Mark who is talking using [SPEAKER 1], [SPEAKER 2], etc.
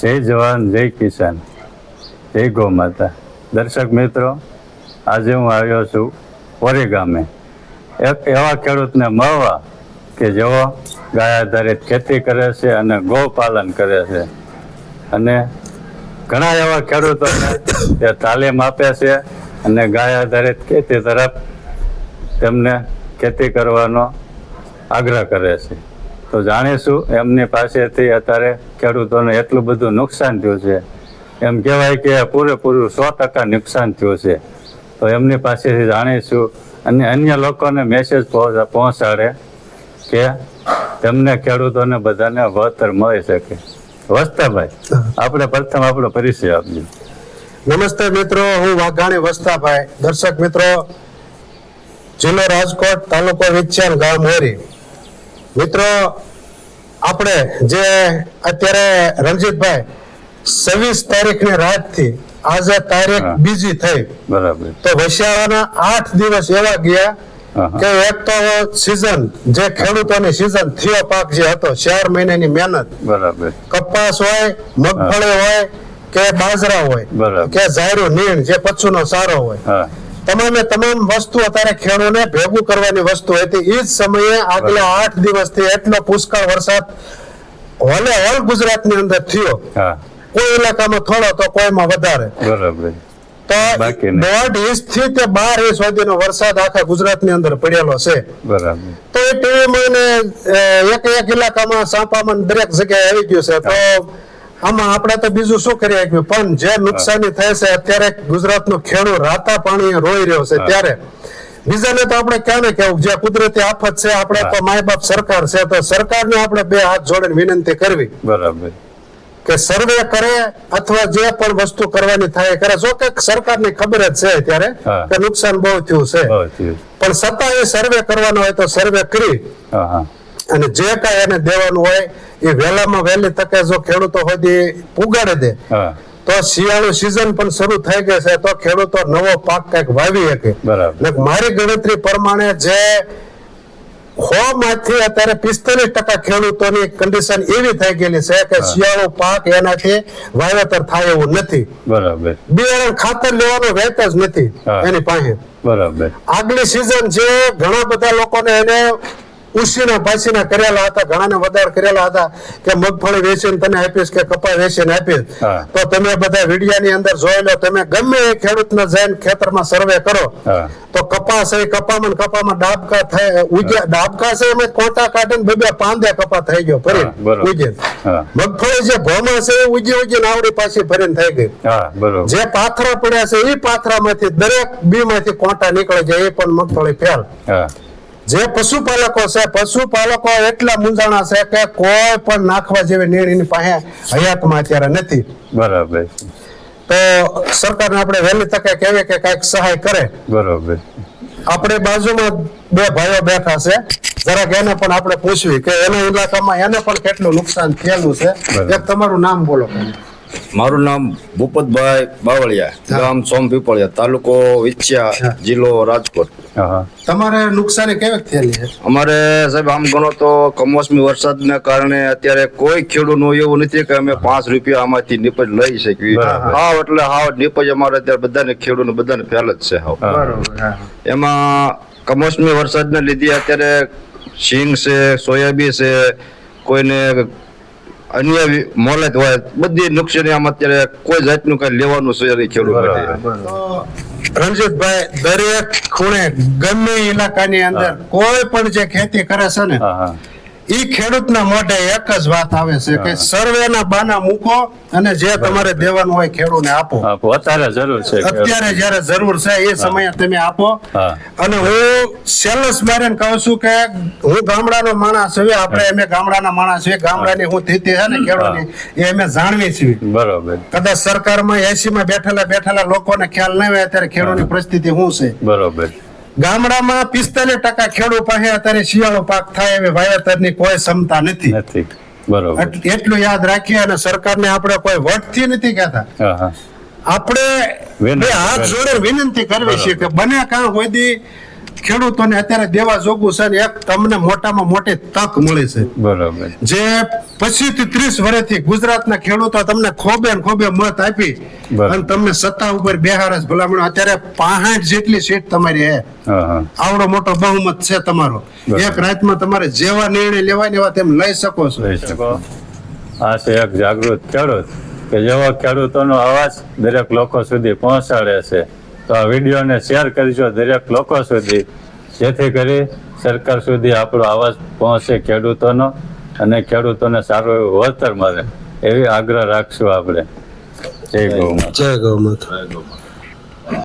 [SPEAKER 1] જય જવાન, જય કિસાન, જય ગૌ માતા દર્શક મિત્રો, આજે હું આવ્યો છું ઓરી ગામે. એક એવા ખેડૂતને મળવા કે જેઓ ગાય આધારિત ખેતી કરે છે અને ગૌપાલન કરે છે. અને ઘણા એવા ખેડૂતોને તે તાલીમ આપે છે અને ગાય આધારિત ખેતી તરફ તેમને ખેતી કરવાનો આગ્રહ કરે છે. તો જાણીશું, એમની પાસેથી અત્યારે ખેડૂતોને એટલું બધું નુકસાન થયું છે. એમ કહેવાય કે પૂરેપૂરું સો ટકા નુકસાન થયું છે. તો એમની પાસેથી જાણીશું અને અન્ય લોકોને મેસેજ પહોંચાડે કે તેમને ખેડૂતોને બધાને વળતર મળી શકે. વસ્તાભાઈ, આપણે પ્રથમ આપણો પરિચય આપજો.
[SPEAKER 2] નમસ્તે મિત્રો, હું વાઘાણી વસ્તાભાઈ. દર્શક મિત્રો, જિલ્લો રાજકોટ તાલુકો વિછાણ ગામ મોરી. મિત્રો આપણે જે અત્યારે રણજીતભાઈ છવ્વીસ તારીખની રાતથી આજે તારીખ બીજી થઈ.
[SPEAKER 1] બરાબર.
[SPEAKER 2] તો વૈશાળાના આઠ દિવસ એવા ગયા. કે એક તો સિઝન જે ખેડૂતોની સીઝન થયો પાક જે હતો ચાર મહિનાની મહેનત.
[SPEAKER 1] બરાબર.
[SPEAKER 2] કપાસ હોય મગફળી હોય કે બાજરા હોય. કે ઝાયરું નીણ જે પશુનો સારો હોય. તમામે તમામ વસ્તુ અત્યારે ખેડૂને ભેગું કરવાની વસ્તુ હતી. એ જ સમયે આગલા આઠ દિવસથી એટલો પુષ્કળ વરસાદ હોલે હોલ ગુજરાતની અંદર થયો કોઈ ઇલાકામાં થોડો તો કોઈમાં વધારે.
[SPEAKER 1] બરાબર.
[SPEAKER 2] તો દોઢ ઇંચથી તે બાર ઇંચ સુધીનો વરસાદ આખા ગુજરાતની અંદર પડેલો છે.
[SPEAKER 1] બરાબર.
[SPEAKER 2] તો એ ટીવીમાં એક એક ઇલાકામાં સાંપામાં દરેક જગ્યાએ આવી ગયું છે. તો આમાં આપણે તો બીજું શું કરી શકીએ? પણ જે નુકસાની થાય છે અત્યારે ગુજરાતનો ખેડૂત રાતા પાણી રોઈ રહ્યો છે ત્યારે. બીજાને તો આપણે ક્યાં ને કેવું જે કુદરતી આફત છે આપણે તો માય બાપ સરકાર છે તો સરકારને આપણે બે હાથ જોડીને વિનંતી કરવી.
[SPEAKER 1] બરાબર.
[SPEAKER 2] કે સર્વે કરે અથવા જે પણ વસ્તુ કરવાની થાય કરે. જો કે સરકારની ખબર જ છે ત્યારે. કે નુકસાન બહુ થયું છે. પણ છતાં એ સર્વે કરવાનો હોય તો સર્વે કરી. અને જે કાંઈ એને દેવાનું હોય એ વહેલામાં વહેલી તકે જો ખેડૂતો સુધી પુગાડી દે તો શિયાળુ સિઝન પણ શરૂ થઈ ગઈ છે તો ખેડૂતો નવો પાક કંઈક વાવી શકે.
[SPEAKER 1] બરાબર.
[SPEAKER 2] મારી ગણતરી પ્રમાણે જે સો માંથી અત્યારે પિસ્તાલીસ ટકા ખેડૂતોની કન્ડિશન એવી થઈ ગયેલી છે કે શિયાળુ પાક એનાથી વાવેતર થાય એવું નથી.
[SPEAKER 1] બરાબર.
[SPEAKER 2] બિયારણ ખાતર લેવાનો વેત જ નથી એની પાસે.
[SPEAKER 1] બરાબર.
[SPEAKER 2] આગલી સિઝન છે ઘણા બધા લોકોને એને ઉસીના પાસીના કરેલા હતા ઘણાને વધાર કરેલા હતા કે મગફળી વેચીને તને આપીશ કે કપા વેચીને આપીશ. તો તમે બધા વિડિયાની અંદર જોઈ લો તમે ગમે એ ખેડૂતને જઈને ખેતરમાં સર્વે કરો તો કપાસ એ કપામાં કપામાં ડાબકા થાય ઉગ્યા ડાબકા છે એમાં કોટા કાઢીને બે બે પાંદે કપા થઈ ગયો ફરી
[SPEAKER 1] હા.
[SPEAKER 2] મગફળી જે ભોમાં છે એ ઉગી ઉગીને આવડી પાછી ફરીને થઈ ગઈ. જે પાથરા પડ્યા છે એ પાથરામાંથી દરેક બી માંથી કોટા નીકળે છે એ પણ મગફળી ફેલ.
[SPEAKER 1] હા.
[SPEAKER 2] જે પશુપાલકો છે પશુપાલકો એટલા મૂંઝાણા છે કે કોઈ પણ નાખવા જેવી નિર્ણયની પાસે હયાતમાં અત્યારે નથી.
[SPEAKER 1] બરાબર.
[SPEAKER 2] તો સરકારને આપણે વહેલી તકે કહેવી કે કાંઈક સહાય કરે.
[SPEAKER 1] બરાબર.
[SPEAKER 2] આપણે બાજુમાં બે ભાઈઓ બેઠા છે. જરાક એને પણ આપણે પૂછવી કે એના ઇલાકામાં એને પણ કેટલું નુકસાન થયેલું છે. એક તમારું નામ બોલો
[SPEAKER 3] મારું નામ ભૂપતભાઈ બાવળિયા ગામ સોમપીપળિયા તાલુકો
[SPEAKER 2] વિચ્યા
[SPEAKER 3] જિલ્લો રાજકોટ.
[SPEAKER 2] તમારે નુકસાની કેવી થયેલી છે?
[SPEAKER 3] અમારે સાહેબ આમ ગણો તો કમોસમી વરસાદના કારણે અત્યારે કોઈ ખેડૂતનું એવું નથી કે અમે પાંચ રૂપિયા આમાંથી નીપજ લઈ શકીએ. હાવ એટલે હાવ નીપજ અમારે અત્યારે બધાને ખેડૂતને બધાને ફેલ જ છે હાવ.
[SPEAKER 1] હા.
[SPEAKER 2] બરોબર હા.
[SPEAKER 3] એમાં કમોસમી વરસાદને લીધે અત્યારે સિંગ છે સોયાબીન છે કોઈને અન્ય મોલત હોય બધી નુકસાની આમ અત્યારે કોઈ જાતનું કઈ લેવાનું છે ખેડૂત
[SPEAKER 2] રણજીતભાઈ દરેક ખૂણે ગમે ઇલાકાની અંદર કોઈ પણ જે ખેતી કરે છે ને ઈ ખેડૂતના મોઢે એક જ વાત આવે છે કે સર્વેના બાના મૂકો અને જે તમારે દેવાનું હોય ખેડૂતને આપો.
[SPEAKER 1] આપો. અત્યારે જરૂર છે
[SPEAKER 2] અત્યારે જ્યારે જરૂર છે એ સમયે તમે આપો. અને હું સેલ્સ મેરેન કહું છું કે હું ગામડાનો માણસ છું આપણે અમે ગામડાના માણસ છીએ. ગામડાની હું સ્થિતિ છે ને ખેડૂતની એ અમે જાણવી છીએ.
[SPEAKER 1] બરોબર.
[SPEAKER 2] કદાચ સરકારમાં એસી માં બેઠેલા બેઠેલા લોકોને ખ્યાલ નહીં હોય અત્યારે ખેડૂતની પરિસ્થિતિ શું છે?
[SPEAKER 1] બરોબર.
[SPEAKER 2] ગામડામાં પિસ્તાલીસ ટકા ખેડૂત પાસે અત્યારે શિયાળો પાક થાય એવી વાવેતરની કોઈ ક્ષમતા નથી.
[SPEAKER 1] બરોબર.
[SPEAKER 2] એટલું યાદ રાખીએ અને સરકારને આપણે કોઈ વટથી નથી કહેતા. આપણે હાથ જોડે વિનંતી કરવી છે કે બને કાં સુધી ખેડૂતોને અત્યારે દેવા જોગું છે ને એક તમને મોટામાં મોટી તક મળી છે.
[SPEAKER 1] બરાબર.
[SPEAKER 2] જે પચીસથી ત્રીસ વર્ષથી ગુજરાતના ખેડૂતો તમને ખોબે ને ખોબે મત આપી અને તમને સત્તા ઉપર બેહાર જ ભલામણ અત્યારે પાસઠ જેટલી સીટ તમારી હે. આવડો મોટો બહુમત છે તમારો. એક રાતમાં તમારે જેવા નિર્ણય લેવાય એવા તેમ લઈ શકો છો.
[SPEAKER 1] આ છે એક જાગૃત ખેડૂત કે જેવો ખેડૂતોનો અવાજ દરેક લોકો સુધી પહોંચાડે છે. તો આ વિડીયોને શેર કરજો દરેક લોકો સુધી. જેથી કરી સરકાર સુધી આપણો અવાજ પહોંચે ખેડૂતોનો અને ખેડૂતોને સારું એવું વળતર મળે. એવી આગ્રહ રાખશું આપણે. જય ગૌ.
[SPEAKER 2] જય ગૌ માતા.